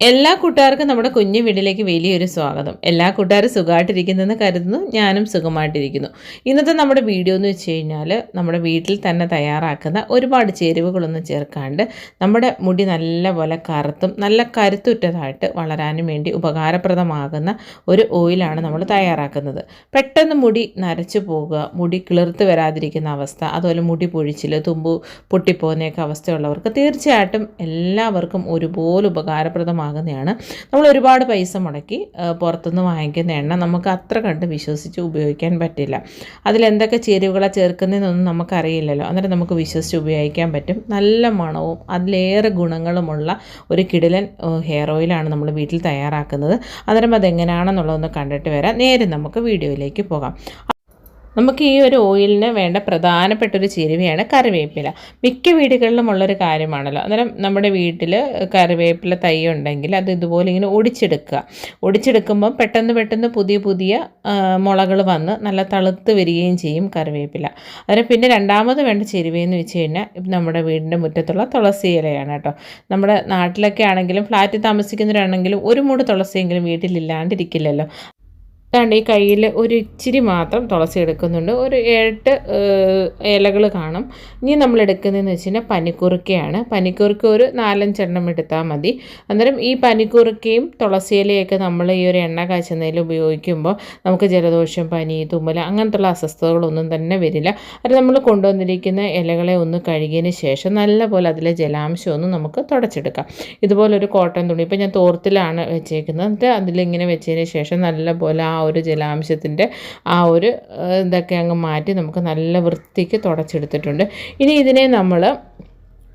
എല്ലാ കൂട്ടുകാർക്കും നമ്മുടെ കുഞ്ഞു വീട്ടിലേക്ക് വലിയൊരു സ്വാഗതം. എല്ലാ കൂട്ടുകാരും സുഖമായിട്ടിരിക്കുന്നെന്ന് കരുതുന്നു. ഞാനും സുഖമായിട്ടിരിക്കുന്നു. ഇന്നത്തെ നമ്മുടെ വീഡിയോ എന്ന് വെച്ച് കഴിഞ്ഞാൽ നമ്മുടെ വീട്ടിൽ തന്നെ തയ്യാറാക്കുന്ന ഒരുപാട് ചേരുവകളൊന്നും ചേർക്കാണ്ട് നമ്മുടെ മുടി നല്ലപോലെ കറുത്തും നല്ല കരുത്തുറ്റതായിട്ട് വളരാനും വേണ്ടി ഉപകാരപ്രദമാകുന്ന ഒരു ഓയിലാണ് നമ്മൾ തയ്യാറാക്കുന്നത്. പെട്ടെന്ന് മുടി നരച്ചു പോകുക മുടി കിളിർത്ത് വരാതിരിക്കുന്ന അവസ്ഥ അതുപോലെ മുടി പൊഴിച്ചിൽ തുമ്പു പൊട്ടിപ്പോകുന്നൊക്കെ അവസ്ഥയുള്ളവർക്ക് തീർച്ചയായിട്ടും എല്ലാവർക്കും ഒരുപോലെ ഉപകാരപ്രദമാകും. വാങ്ങുന്നതാണ്. നമ്മൾ ഒരുപാട് പൈസ മുടക്കി പുറത്തുനിന്ന് വാങ്ങിക്കുന്ന എണ്ണ നമുക്ക് അത്ര കണ്ട് വിശ്വസിച്ച് ഉപയോഗിക്കാൻ പറ്റില്ല. അതിലെന്തൊക്കെ ചേരുവകളാണ് ചേർക്കുന്നതെന്നൊന്നും നമുക്കറിയില്ലല്ലോ. അന്നേരം നമുക്ക് വിശ്വസിച്ച് ഉപയോഗിക്കാൻ പറ്റും. നല്ല മണവും അതിലേറെ ഗുണങ്ങളുമുള്ള ഒരു കിടിലൻ ഹെയർ ഓയിലാണ് നമ്മൾ വീട്ടിൽ തയ്യാറാക്കുന്നത്. അന്നേരം അതെങ്ങനെയാണെന്നുള്ളതൊന്ന് കണ്ടിട്ട് വരാം. നേരെ നമുക്ക് വീഡിയോയിലേക്ക് പോകാം. നമുക്ക് ഈ ഒരു ഓയിലിന് വേണ്ട പ്രധാനപ്പെട്ട ഒരു ചേരുവയാണ് കറിവേപ്പില. മിക്ക വീടുകളിലും ഉള്ളൊരു കാര്യമാണല്ലോ. അന്നേരം നമ്മുടെ വീട്ടിൽ കറിവേപ്പില തൈ ഉണ്ടെങ്കിൽ അത് ഇതുപോലെ ഇങ്ങനെ ഒടിച്ചെടുക്കുക. ഒടിച്ചെടുക്കുമ്പം പെട്ടെന്ന് പെട്ടെന്ന് പുതിയ പുതിയ മുളകൾ വന്ന് നല്ല തളുത്ത് വരികയും ചെയ്യും കറിവേപ്പില. അതിന് പിന്നെ രണ്ടാമത് വേണ്ട ചേരുവയെന്ന് വെച്ച് കഴിഞ്ഞാൽ നമ്മുടെ വീടിന്റെ മുറ്റത്തുള്ള തുളസി ഇലയാണ് കേട്ടോ. നമ്മുടെ നാട്ടിലൊക്കെ ആണെങ്കിലും ഫ്ലാറ്റിൽ താമസിക്കുന്നവരാണെങ്കിലും ഒരു മൂട് തുളസിയെങ്കിലും വീട്ടിലില്ലാണ്ടിരിക്കില്ലല്ലോ. കണ്ട് ഈ കയ്യിൽ ഒരു ഇച്ചിരി മാത്രം തുളസി എടുക്കുന്നുണ്ട്. ഒരു എട്ട് ഇലകൾ കാണും. ഇനി നമ്മൾ എടുക്കുന്നതെന്ന് വെച്ച് കഴിഞ്ഞാൽ പനിക്കുറുക്കയാണ്. പനിക്കുറുക്ക ഒരു നാലഞ്ചെണ്ണം എടുത്താൽ മതി. അന്നേരം ഈ പനിക്കുറുക്കയും തുളസിയിലയൊക്കെ നമ്മൾ ഈ ഒരു എണ്ണ കാച്ചുന്നതിൽ ഉപയോഗിക്കുമ്പോൾ നമുക്ക് ജലദോഷം പനി തുമ്മൽ അങ്ങനത്തുള്ള അസ്വസ്ഥതകളൊന്നും തന്നെ വരില്ല. അത് നമ്മൾ കൊണ്ടുവന്നിരിക്കുന്ന ഇലകളെ ഒന്ന് കഴുകിയതിന് ശേഷം നല്ലപോലെ അതിലെ ജലാംശം ഒന്ന് നമുക്ക് തുടച്ചെടുക്കാം. ഇതുപോലൊരു കോട്ടൺ തുണി ഇപ്പോൾ ഞാൻ തോർത്തിലാണ് വെച്ചേക്കുന്നത്. എന്നിട്ട് അതിലിങ്ങനെ വെച്ചതിന് ശേഷം നല്ലപോലെ ആ ഒരു ജലാംശത്തിന്റെ ആ ഒരു ഇതൊക്കെ അങ്ങ് മാറ്റി നമുക്ക് നല്ല വൃത്തിക്ക് തുടച്ചെടുത്തിട്ടുണ്ട്. ഇനി ഇതിനെ നമ്മൾ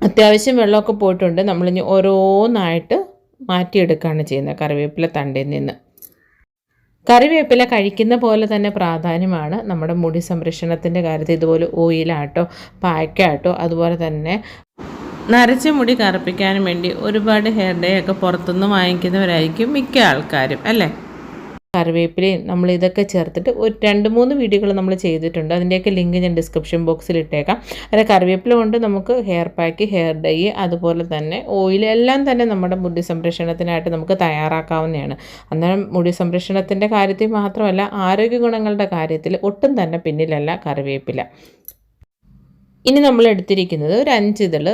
അത്യാവശ്യം വെള്ളമൊക്കെ പോയിട്ടുണ്ട്. നമ്മളിനി ഓരോന്നായിട്ട് മാറ്റിയെടുക്കുകയാണ് ചെയ്യുന്നത് കറിവേപ്പില തണ്ടിൽ നിന്ന്. കറിവേപ്പില കഴിക്കുന്ന പോലെ തന്നെ പ്രാധാന്യമാണ് നമ്മുടെ മുടി സംരക്ഷണത്തിന്റെ കാര്യത്തിൽ. ഇതുപോലെ ഓയിലാട്ടോ പായ്ക്കാട്ടോ അതുപോലെ തന്നെ നരച്ച മുടി കറുപ്പിക്കാനും വേണ്ടി ഒരുപാട് ഹെയർ ഡേ ഒക്കെ പുറത്തുനിന്ന് വാങ്ങിക്കുന്നവരായിരിക്കും മിക്ക ആൾക്കാരും അല്ലേ? കറിവേപ്പിലയും നമ്മൾ ഇതൊക്കെ ചേർത്തിട്ട് ഒരു രണ്ട് മൂന്ന് വീഡിയോകൾ നമ്മൾ ചെയ്തിട്ടുണ്ട്. അതിന്റെയൊക്കെ ലിങ്ക് ഞാൻ ഡിസ്ക്രിപ്ഷൻ ബോക്സിൽ ഇട്ടേക്കാം. അതായത് കറിവേപ്പില കൊണ്ട് നമുക്ക് ഹെയർ പാക്ക് ഹെയർ ഡൈ അതുപോലെ തന്നെ ഓയിൽ എല്ലാം തന്നെ നമ്മുടെ മുടി സംരക്ഷണത്തിനായിട്ട് നമുക്ക് തയ്യാറാക്കാവുന്നതാണ്. അന്നേരം മുടി സംരക്ഷണത്തിന്റെ കാര്യത്തിൽ മാത്രമല്ല ആരോഗ്യ ഗുണങ്ങളുടെ കാര്യത്തിൽ ഒട്ടും തന്നെ പിന്നിലല്ല കറിവേപ്പില. ഇനി നമ്മൾ എടുത്തിരിക്കുന്നത് ഒരു അഞ്ചിതൾ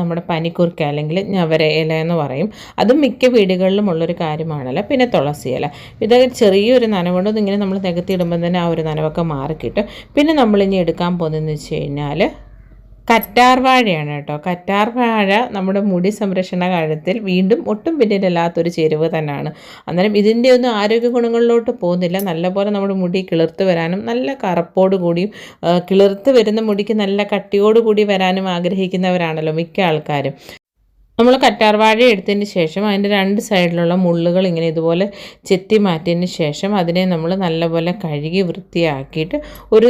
നമ്മുടെ പനിക്കുറുക്ക അല്ലെങ്കിൽ ഞവര ഇല എന്ന് പറയും. അതും മിക്ക വീടുകളിലും ഉള്ളൊരു കാര്യമാണല്ലോ. പിന്നെ തുളസി ഇല. ഇത് ചെറിയൊരു നനവുകൊണ്ട് ഇതിങ്ങനെ നമ്മൾ നികത്തിയിടുമ്പോൾ തന്നെ ആ ഒരു നനവൊക്കെ മാറിക്കിട്ടും. പിന്നെ നമ്മളിനി എടുക്കാൻ പോകുന്നതെന്ന് വെച്ച് കഴിഞ്ഞാൽ കറ്റാർ വാഴയാണ് കേട്ടോ. കറ്റാർവാഴ നമ്മുടെ മുടി സംരക്ഷണ കാര്യത്തിൽ വീണ്ടും ഒട്ടും പിന്നിലല്ലാത്തൊരു ചേരുവ തന്നെയാണ്. അന്നേരം ഇതിന്റെ ഒന്നും ആരോഗ്യ ഗുണങ്ങളിലോട്ട് പോകുന്നില്ല. നല്ലപോലെ നമ്മുടെ മുടി കിളിർത്ത് വരാനും നല്ല കറുപ്പോട് കൂടിയും കിളിർത്ത് വരുന്ന മുടിക്ക് നല്ല കട്ടിയോട് കൂടി വരാനും ആഗ്രഹിക്കുന്നവരാണല്ലോ മിക്ക ആൾക്കാരും. നമ്മൾ കറ്റാർവാഴ എടുത്തതിന് ശേഷം അതിന്റെ രണ്ട് സൈഡിലുള്ള മുള്ളുകൾ ഇങ്ങനെ ഇതുപോലെ ചെത്തി മാറ്റിയതിന് ശേഷം അതിനെ നമ്മൾ നല്ലപോലെ കഴുകി വൃത്തിയാക്കിയിട്ട് ഒരു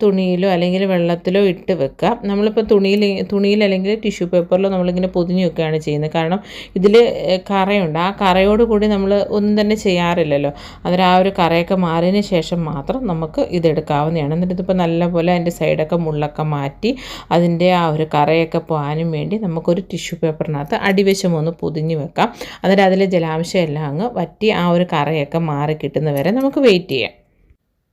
തുണിയിലോ അല്ലെങ്കിൽ വെള്ളത്തിലോ ഇട്ട് വെക്കുക നമ്മളിപ്പോൾ തുണിയിൽ തുണിയിൽ അല്ലെങ്കിൽ ടിഷ്യൂ പേപ്പറിലോ നമ്മളിങ്ങനെ പൊതിഞ്ഞു വെക്കുകയാണ് ചെയ്യുന്നത്. കാരണം ഇതിൽ കറയുണ്ട്. ആ കറയോട് കൂടി നമ്മൾ ഒന്നും തന്നെ ചെയ്യാറില്ലല്ലോ. അന്നേരം ആ ഒരു കറയൊക്കെ മാറിയതിന് ശേഷം മാത്രം നമുക്ക് ഇതെടുക്കാവുന്നതാണ്. എന്നിട്ട് ഇതിപ്പോൾ നല്ലപോലെ അതിന്റെ സൈഡൊക്കെ മുള്ളൊക്കെ മാറ്റി അതിന്റെ ആ ഒരു കറയൊക്കെ പോകാനും വേണ്ടി നമുക്കൊരു ടിഷ്യൂ പേപ്പർ പേപ്പറിനകത്ത് അടിവശം ഒന്ന് പൊതിഞ്ഞ് വെക്കാം. എന്നിട്ട് അതിലെ ജലാംശം എല്ലാം അങ്ങ് വറ്റി ആ ഒരു കറയൊക്കെ മാറി കിട്ടുന്നവരെ നമുക്ക് വെയിറ്റ് ചെയ്യാം.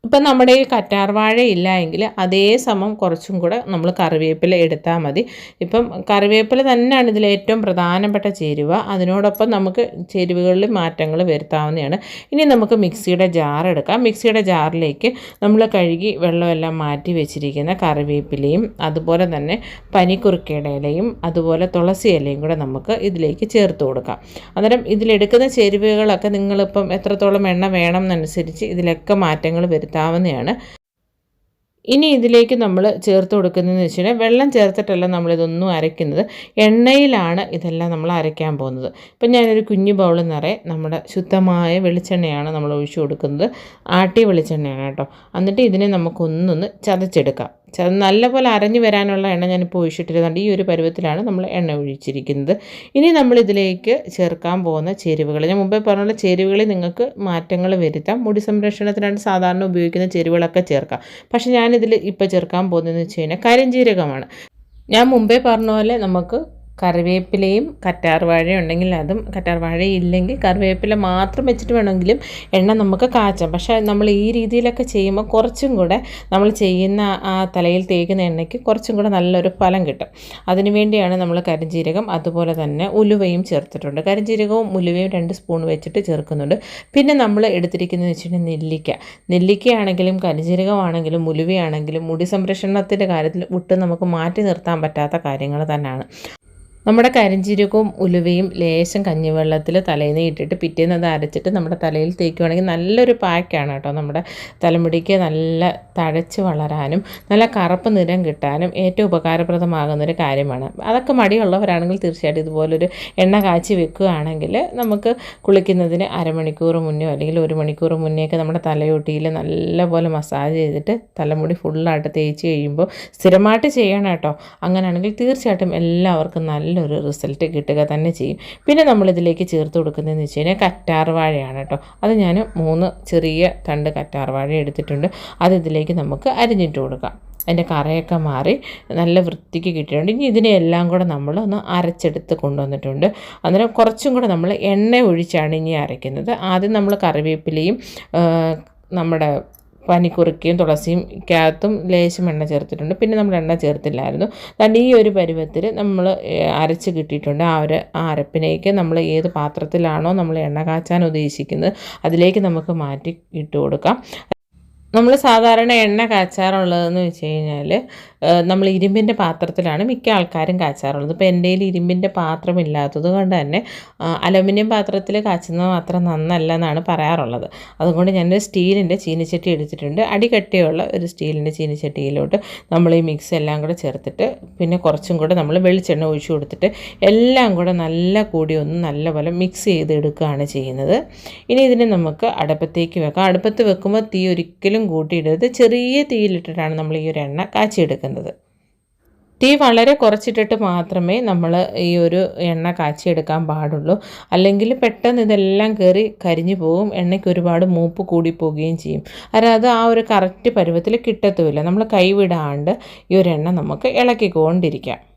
ഇപ്പം നമ്മുടെ ഈ കറ്റാർവാഴ ഇല്ല എങ്കിൽ അതേ സമം കുറച്ചും കൂടെ നമ്മൾ കറിവേപ്പില എടുത്താൽ മതി. ഇപ്പം കറിവേപ്പില തന്നെയാണ് ഇതിൽ ഏറ്റവും പ്രധാനപ്പെട്ട ചേരുവ. അതിനോടൊപ്പം നമുക്ക് ചേരുവകളിൽ മാറ്റങ്ങൾ വരുത്താവുന്നതാണ്. ഇനി നമുക്ക് മിക്സിയുടെ ജാർ എടുക്കാം. മിക്സിയുടെ ജാറിലേക്ക് നമ്മൾ കഴുകി വെള്ളമെല്ലാം മാറ്റി വെച്ചിരിക്കുന്ന കറിവേപ്പിലയും അതുപോലെ തന്നെ പനിക്കുറുക്കയുടെ ഇലയും അതുപോലെ തുളസി ഇലയും കൂടെ നമുക്ക് ഇതിലേക്ക് ചേർത്ത് കൊടുക്കാം. അന്നേരം ഇതിലെടുക്കുന്ന ചേരുവകളൊക്കെ നിങ്ങളിപ്പം എത്രത്തോളം എണ്ണ വേണം എന്നനുസരിച്ച് ഇതിലൊക്കെ മാറ്റങ്ങൾ വരുത്താം കിട്ടാവുന്നതാണ് ഇനി ഇതിലേക്ക് നമ്മൾ ചേർത്ത് കൊടുക്കുന്നതെന്ന് വെച്ച് കഴിഞ്ഞാൽ വെള്ളം ചേർത്തിട്ടല്ല നമ്മളിതൊന്നും അരയ്ക്കുന്നത്. എണ്ണയിലാണ് ഇതെല്ലാം നമ്മൾ അരയ്ക്കാൻ പോകുന്നത്. ഇപ്പം ഞാനൊരു കുഞ്ഞു ബൗൾ നിറയെ നമ്മുടെ ശുദ്ധമായ വെളിച്ചെണ്ണയാണ് നമ്മൾ ഒഴിച്ചു കൊടുക്കുന്നത്. ആട്ടിയ വെളിച്ചെണ്ണയാണ് കേട്ടോ. എന്നിട്ട് ഇതിനെ നമുക്കൊന്നൊന്ന് ചതച്ചെടുക്കാം. നല്ലപോലെ അരഞ്ഞു വരാനുള്ള എണ്ണ ഞാനിപ്പോൾ ഒഴിച്ചിട്ടിരുന്നുണ്ട് ഈ ഒരു പരുവത്തിലാണ് നമ്മൾ എണ്ണ ഒഴിച്ചിരിക്കുന്നത്. ഇനി നമ്മളിതിലേക്ക് ചേർക്കാൻ പോകുന്ന ചേരുവകൾ. ഞാൻ മുമ്പേ പറഞ്ഞുള്ള ചേരുവകളിൽ നിങ്ങൾക്ക് മാറ്റങ്ങൾ വരുത്താം. മുടി സംരക്ഷണത്തിനാണ് സാധാരണ ഉപയോഗിക്കുന്ന ചേരുവകളൊക്കെ ചേർക്കാം. പക്ഷേ ഞാനിതിൽ ഇപ്പോൾ ചേർക്കാൻ പോകുന്നതെന്ന് വെച്ച് കഴിഞ്ഞാൽ കരിഞ്ജീരകമാണ് ഞാൻ മുമ്പേ പറഞ്ഞ പോലെ നമുക്ക് കറിവേപ്പിലയും കറ്റാർവാഴയും ഉണ്ടെങ്കിൽ അതും കറ്റാർവാഴ ഇല്ലെങ്കിൽ കറിവേപ്പില മാത്രം വെച്ചിട്ട് വേണമെങ്കിലും എണ്ണ നമുക്ക് കാച്ചാം. പക്ഷേ നമ്മൾ ഈ രീതിയിലൊക്കെ ചെയ്യുമ്പോൾ കുറച്ചും കൂടെ നമ്മൾ ചെയ്യുന്ന ആ തലയിൽ തേക്കുന്ന എണ്ണയ്ക്ക് കുറച്ചും കൂടെ നല്ലൊരു ഫലം കിട്ടും. അതിനു വേണ്ടിയാണ് നമ്മൾ കരിഞ്ജീരകം അതുപോലെ തന്നെ ഉലുവയും ചേർത്തിട്ടുണ്ട്. കരിഞ്ചീരകവും ഉലുവയും രണ്ട് സ്പൂൺ വെച്ചിട്ട് ചേർക്കുന്നുണ്ട്. പിന്നെ നമ്മൾ എടുത്തിരിക്കുന്നത് വെച്ചിട്ടുണ്ടെങ്കിൽ നെല്ലിക്ക. നെല്ലിക്കയാണെങ്കിലും കരിഞ്ജീരകമാണെങ്കിലും ഉലുവയാണെങ്കിലും മുടി സംരക്ഷണത്തിന്റെ കാര്യത്തിൽ ഒട്ടും നമുക്ക് മാറ്റി നിർത്താൻ പറ്റാത്ത കാര്യങ്ങൾ തന്നെയാണ്. നമ്മുടെ കരിഞ്ചീരകവും ഉലുവയും ലേശം കഞ്ഞിവെള്ളത്തിൽ തലേന്ന് ഇട്ടിട്ട് പിറ്റേന്ന് അത് അരച്ചിട്ട് നമ്മുടെ തലയിൽ തേക്കുകയാണെങ്കിൽ നല്ലൊരു പാക്കാണ് കേട്ടോ നമ്മുടെ തലമുടിക്ക് നല്ല തഴച്ച് വളരാനും നല്ല കറുപ്പ് നിറം കിട്ടാനും ഏറ്റവും ഉപകാരപ്രദമാകുന്നൊരു കാര്യമാണ്. അതൊക്കെ മടിയുള്ളവരാണെങ്കിൽ തീർച്ചയായിട്ടും ഇതുപോലൊരു എണ്ണ കാച്ചി വെക്കുകയാണെങ്കിൽ നമുക്ക് കുളിക്കുന്നതിന് അരമണിക്കൂർ മുന്നേ അല്ലെങ്കിൽ ഒരു മണിക്കൂർ മുന്നേയൊക്കെ നമ്മുടെ തലയൊട്ടിയിൽ നല്ലപോലെ മസാജ് ചെയ്തിട്ട് തലമുടി ഫുള്ളായിട്ട് തേച്ച് കഴിയുമ്പോൾ സ്ഥിരമായിട്ട് ചെയ്യണം കേട്ടോ. അങ്ങനെയാണെങ്കിൽ തീർച്ചയായിട്ടും എല്ലാവർക്കും നല്ല നല്ലൊരു റിസൾട്ട് കിട്ടുക തന്നെ ചെയ്യും. പിന്നെ നമ്മളിതിലേക്ക് ചേർത്ത് കൊടുക്കുന്നതെന്ന് വെച്ച് കഴിഞ്ഞാൽ കറ്റാർവാഴയാണ് കേട്ടോ അത് ഞാൻ മൂന്ന് ചെറിയ തണ്ട് കറ്റാർവാഴ എടുത്തിട്ടുണ്ട്. അത് ഇതിലേക്ക് നമുക്ക് അരിഞ്ഞിട്ട് കൊടുക്കാം. അതിന്റെ കറയൊക്കെ മാറി നല്ല വൃത്തിക്ക് കിട്ടിയിട്ടുണ്ട്. ഇനി ഇതിനെ എല്ലാം കൂടെ നമ്മൾ ഒന്ന് അരച്ചെടുത്ത് കൊണ്ടുവന്നിട്ടുണ്ട്. അന്നേരം കുറച്ചും കൂടെ നമ്മൾ എണ്ണ ഒഴിച്ചാണ് ഇനി അരയ്ക്കുന്നത്. ആദ്യം നമ്മൾ കറിവേപ്പിലയും നമ്മുടെ പനിക്കുറുക്കയും തുളസിയും കകത്തും ലേശം എണ്ണ ചേർത്തിട്ടുണ്ട്. പിന്നെ നമ്മൾ എണ്ണ ചേർത്തില്ലായിരുന്നു. അതുകൊണ്ട് ഈ ഒരു പരുവത്തിൽ നമ്മൾ അരച്ച് കിട്ടിയിട്ടുണ്ട് ആ ഒരു ആ അരപ്പിനേക്ക് നമ്മൾ ഏത് പാത്രത്തിലാണോ നമ്മൾ എണ്ണ കാച്ചാൻ ഉദ്ദേശിക്കുന്നത് അതിലേക്ക് നമുക്ക് മാറ്റി ഇട്ട് കൊടുക്കാം. നമ്മൾ സാധാരണ എണ്ണ കാച്ചാറുള്ളതെന്ന് വെച്ച് കഴിഞ്ഞാൽ നമ്മൾ ഇരുമ്പിന്റെ പാത്രത്തിലാണ് മിക്ക ആൾക്കാരും കാച്ചാറുള്ളത്. ഇപ്പോൾ എന്റെ കയ്യിൽ ഇരുമ്പിന്റെ പാത്രമില്ലാത്തത് കൊണ്ട് തന്നെ അലുമിനിയം പാത്രത്തിൽ കാച്ചുന്നത് മാത്രം നന്നല്ല എന്നാണ് പറയാറുള്ളത്. അതുകൊണ്ട് ഞാനൊരു സ്റ്റീലിന്റെ ചീനിച്ചട്ടി എടുത്തിട്ടുണ്ട്. അടികട്ടിയുള്ള ഒരു സ്റ്റീലിന്റെ ചീനിച്ചട്ടിയിലോട്ട് നമ്മൾ ഈ മിക്സ് എല്ലാം കൂടെ ചേർത്തിട്ട് പിന്നെ കുറച്ചും കൂടെ നമ്മൾ വെളിച്ചെണ്ണ ഒഴിച്ചു കൊടുത്തിട്ട് എല്ലാം കൂടെ നല്ല കൂടി ഒന്ന് നല്ലപോലെ മിക്സ് ചെയ്ത് എടുക്കുകയാണ് ചെയ്യുന്നത്. ഇനി ഇതിനെ നമുക്ക് അടുപ്പത്തേക്ക് വെക്കാം. അടുപ്പത്ത് വെക്കുമ്പോൾ തീ ഒരിക്കലും കൂട്ടിയിടരുത്. ചെറിയ തീയിലിട്ടിട്ടാണ് നമ്മൾ ഈ ഒരു എണ്ണ കാച്ചിയെടുക്കുന്നത്. തീ വളരെ കുറച്ചിട്ടിട്ട് മാത്രമേ നമ്മൾ ഈ ഒരു എണ്ണ കാച്ചിയെടുക്കാൻ പാടുള്ളൂ. അല്ലെങ്കിൽ പെട്ടെന്ന് ഇതെല്ലാം കയറി കരിഞ്ഞു പോകും എണ്ണയ്ക്ക് ഒരുപാട് മൂപ്പ് കൂടിപ്പോവുകയും ചെയ്യും. അതായത് അത് ആ ഒരു കറക്റ്റ് പരുവത്തിൽ കിട്ടത്തുമില്ല. നമ്മൾ കൈവിടാണ്ട് ഈ ഒരു എണ്ണ നമുക്ക് ഇളക്കിക്കൊണ്ടിരിക്കാം.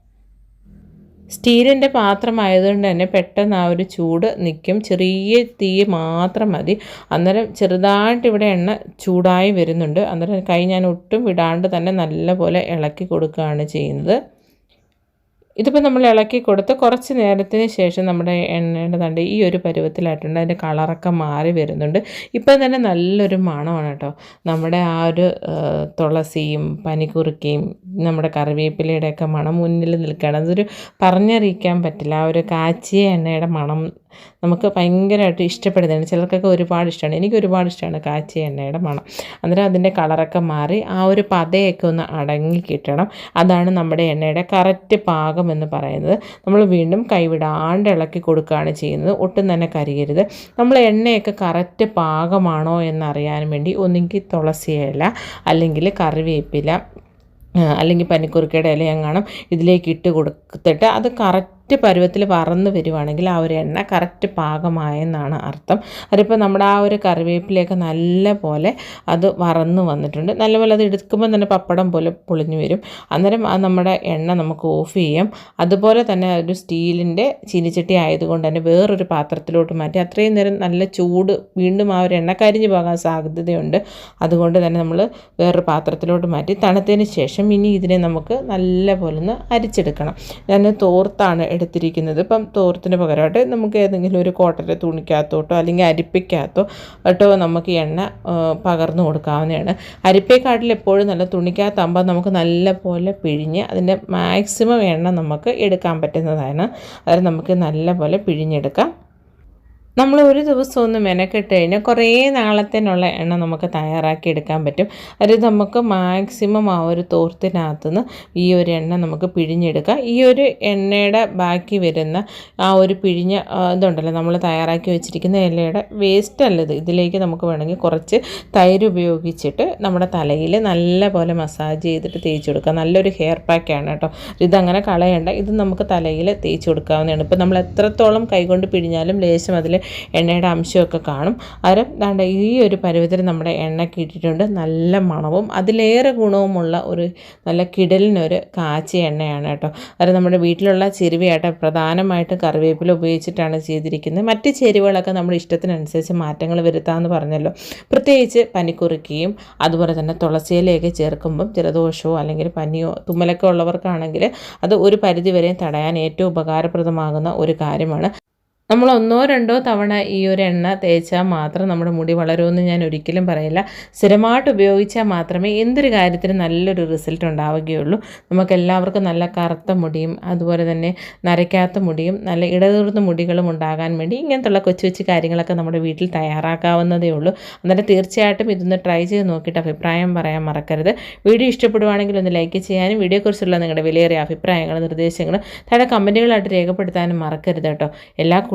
സ്റ്റീലിന്റെ പാത്രമായതുകൊണ്ട് തന്നെ പെട്ടെന്ന് ആ ഒരു ചൂട് നിൽക്കും ചെറിയ തീ മാത്രം മതി. അന്നേരം ചെറുതായിട്ട് ഇവിടെ എണ്ണ ചൂടായി വരുന്നുണ്ട്. അന്നേരം കൈ ഞാൻ ഒട്ടും വിടാണ്ട് തന്നെ നല്ലപോലെ ഇളക്കി കൊടുക്കുകയാണ് ചെയ്യുന്നത്. ഇതിപ്പോൾ നമ്മൾ ഇളക്കി കൊടുത്ത് കുറച്ച് നേരത്തിന് ശേഷം നമ്മുടെ എണ്ണയുടെ തണ്ട് ഈ ഒരു പരുവത്തിലായിട്ടുണ്ട്. അതിന്റെ കളറൊക്കെ മാറി വരുന്നുണ്ട്. ഇപ്പം തന്നെ നല്ലൊരു മണമാണ് കേട്ടോ. നമ്മുടെ ആ ഒരു തുളസിയും പനിക്കുറുക്കയും നമ്മുടെ കറിവേപ്പിലയുടെയൊക്കെ മണം മുന്നിൽ നിൽക്കുകയാണ്. അതൊരു പറഞ്ഞറിയിക്കാൻ പറ്റില്ല. ആ ഒരു കാച്ചിയ എണ്ണയുടെ മണം നമുക്ക് ഭയങ്കരമായിട്ട് ഇഷ്ടപ്പെടുന്നതാണ്. ചിലർക്കൊക്കെ ഒരുപാട് ഇഷ്ടമാണ്. എനിക്ക് ഒരുപാട് ഇഷ്ടമാണ് കാച്ചിയ എണ്ണയുടെ മണം. അന്നേരം അതിന്റെ കളറൊക്കെ മാറി ആ ഒരു പതയൊക്കെ ഒന്ന് അടങ്ങി കിട്ടണം. അതാണ് നമ്മുടെ എണ്ണയുടെ കറക്റ്റ് പാകം എന്ന് പറയുന്നത്. നമ്മൾ വീണ്ടും കൈവിടാണ്ട് ഇളക്കി കൊടുക്കുകയാണ് ചെയ്യുന്നത്. ഒട്ടും തന്നെ കരിയരുത്. നമ്മൾ എണ്ണയൊക്കെ കറക്റ്റ് പാകമാണോ എന്നറിയാൻ വേണ്ടി ഒന്നുകിൽ തുളസി ഇല അല്ലെങ്കിൽ കറിവേപ്പില അല്ലെങ്കിൽ പനിക്കുറുക്കയുടെ ഇല എങ്ങാനും ഇതിലേക്ക് ഇട്ട് കൊടുത്തിട്ട് അത് കറക്റ്റ് കറക്റ്റ് പരുവത്തിൽ വറന്ന് വരുവാണെങ്കിൽ ആ ഒരു എണ്ണ കറക്റ്റ് പാകമായെന്നാണ് അർത്ഥം. അതിപ്പോൾ നമ്മുടെ ആ ഒരു കറിവേപ്പിലേക്ക് നല്ല പോലെ അത് വറന്ന് വന്നിട്ടുണ്ട്. നല്ലപോലെ അത് എടുക്കുമ്പോൾ തന്നെ പപ്പടം പോലെ പൊളിഞ്ഞു വരും. അന്നേരം ആ നമ്മുടെ എണ്ണ നമുക്ക് ഓഫ് ചെയ്യാം. അതുപോലെ തന്നെ ഒരു സ്റ്റീലിന്റെ ചീനിച്ചട്ടി ആയതുകൊണ്ട് തന്നെ വേറൊരു പാത്രത്തിലോട്ട് മാറ്റി അത്രയും നേരം നല്ല ചൂട് വീണ്ടും ആ ഒരു എണ്ണ കരിഞ്ഞു പോകാൻ സാധ്യതയുണ്ട്. അതുകൊണ്ട് തന്നെ നമ്മൾ വേറൊരു പാത്രത്തിലോട്ട് മാറ്റി തണുത്തതിന് ശേഷം ഇനി ഇതിനെ നമുക്ക് നല്ല പോലെ ഒന്ന് അരിച്ചെടുക്കണം. ഞാൻ തോർത്താണ് എടുത്തിരിക്കുന്നത്. ഇപ്പം തോർത്തിന് പകരമായിട്ട് നമുക്ക് ഏതെങ്കിലും ഒരു കോട്ടന്റെ തുണിക്കകത്തോട്ടോ അല്ലെങ്കിൽ അരിപ്പയ്ക്കകത്തോ കേട്ടോ നമുക്ക് എണ്ണ പകർന്നു കൊടുക്കാവുന്നതാണ്. അരിപ്പയെക്കാട്ടിൽ എപ്പോഴും നല്ല തുണിക്കകത്താകുമ്പോൾ നമുക്ക് നല്ല പോലെ പിഴിഞ്ഞ് അതിന്റെ മാക്സിമം എണ്ണ നമുക്ക് എടുക്കാൻ പറ്റുന്നതാണ്. അതായത് നമുക്ക് നല്ല പോലെ പിഴിഞ്ഞെടുക്കാം. നമ്മൾ ഒരു ദിവസം ഒന്ന് മെനക്കെട്ട് കഴിഞ്ഞാൽ കുറേ നാളത്തേനുള്ള എണ്ണ നമുക്ക് തയ്യാറാക്കി എടുക്കാൻ പറ്റും. അത് നമുക്ക് മാക്സിമം ആ ഒരു തോർത്തിനകത്തുനിന്ന് ഈ ഒരു എണ്ണ നമുക്ക് പിഴിഞ്ഞെടുക്കാം. ഈ ഒരു എണ്ണയുടെ ബാക്കി വരുന്ന ആ ഒരു പിഴിഞ്ഞ ഇതുണ്ടല്ലോ നമ്മൾ തയ്യാറാക്കി വെച്ചിരിക്കുന്ന ഇലയുടെ വേസ്റ്റ് അല്ലത് ഇതിലേക്ക് നമുക്ക് വേണമെങ്കിൽ കുറച്ച് തൈര് ഉപയോഗിച്ചിട്ട് നമ്മുടെ തലയിൽ നല്ല പോലെ മസാജ് ചെയ്തിട്ട് തേച്ച് കൊടുക്കുക നല്ലൊരു ഹെയർ പാക്കാണ് കേട്ടോ. ഇതങ്ങനെ കളയണ്ട. ഇത് നമുക്ക് തലയിൽ തേച്ച് കൊടുക്കാവുന്നതാണ്. ഇപ്പോൾ നമ്മൾ എത്രത്തോളം കൈകൊണ്ട് പിഴിഞ്ഞാലും ലേശം അതിൽ എണ്ണയുടെ അംശമൊക്കെ കാണും. അരം ദാണ്ട ഈ ഒരു പരുവത്തിൽ നമ്മുടെ എണ്ണ കിട്ടിയിട്ടുണ്ട്. നല്ല മണവും അതിലേറെ ഗുണവുമുള്ള ഒരു നല്ല കിടലിനൊരു കാച്ചി എണ്ണയാണ് കേട്ടോ. അത് നമ്മുടെ വീട്ടിലുള്ള ചെരുവയായിട്ട് പ്രധാനമായിട്ട് കറിവേപ്പില ഉപയോഗിച്ചിട്ടാണ് ചെയ്തിരിക്കുന്നത്. മറ്റ് ചേരുവകളൊക്കെ നമ്മുടെ ഇഷ്ടത്തിനനുസരിച്ച് മാറ്റങ്ങൾ വരുത്താമെന്ന് പറഞ്ഞല്ലോ. പ്രത്യേകിച്ച് പനിക്കുറുക്കിയും അതുപോലെ തന്നെ തുളസിയിലയൊക്കെ ചേർക്കുമ്പം ജലദോഷമോ അല്ലെങ്കിൽ പനിയോ തുമ്മലൊക്കെ ഉള്ളവർക്കാണെങ്കിൽ അത് ഒരു പരിധിവരെയും തടയാൻ ഏറ്റവും ഉപകാരപ്രദമാകുന്ന ഒരു കാര്യമാണ്. നമ്മൾ ഒന്നോ രണ്ടോ തവണ ഈ ഒരു എണ്ണ തേച്ചാൽ മാത്രം നമ്മുടെ മുടി വളരുമെന്ന് ഞാൻ ഒരിക്കലും പറയില്ല. സ്ഥിരമായിട്ട് ഉപയോഗിച്ചാൽ മാത്രമേ എന്തൊരു കാര്യത്തിനും നല്ലൊരു റിസൾട്ട് ഉണ്ടാവുകയുള്ളൂ. നമുക്ക് എല്ലാവർക്കും നല്ല കറുത്ത മുടിയും അതുപോലെ തന്നെ നരയ്ക്കാത്ത മുടിയും നല്ല ഇടതൂർന്ന മുടികളും ഉണ്ടാകാൻ വേണ്ടി ഇങ്ങനത്തുള്ള കൊച്ചു കൊച്ചു കാര്യങ്ങളൊക്കെ നമ്മുടെ വീട്ടിൽ തയ്യാറാക്കാവുന്നതേ ഉള്ളൂ. അന്നേരം തീർച്ചയായിട്ടും ഇതൊന്ന് ട്രൈ ചെയ്ത് നോക്കിയിട്ട് അഭിപ്രായം പറയാൻ മറക്കരുത്. വീഡിയോ ഇഷ്ടപ്പെടുവാണെങ്കിൽ ഒന്ന് ലൈക്ക് ചെയ്യാനും വീഡിയോക്കുറിച്ചുള്ള നിങ്ങളുടെ വിലയേറിയ അഭിപ്രായങ്ങളും നിർദ്ദേശങ്ങളും താഴെ കമന്റുകളായിട്ട് രേഖപ്പെടുത്താനും മറക്കരുത് കേട്ടോ. എല്ലാ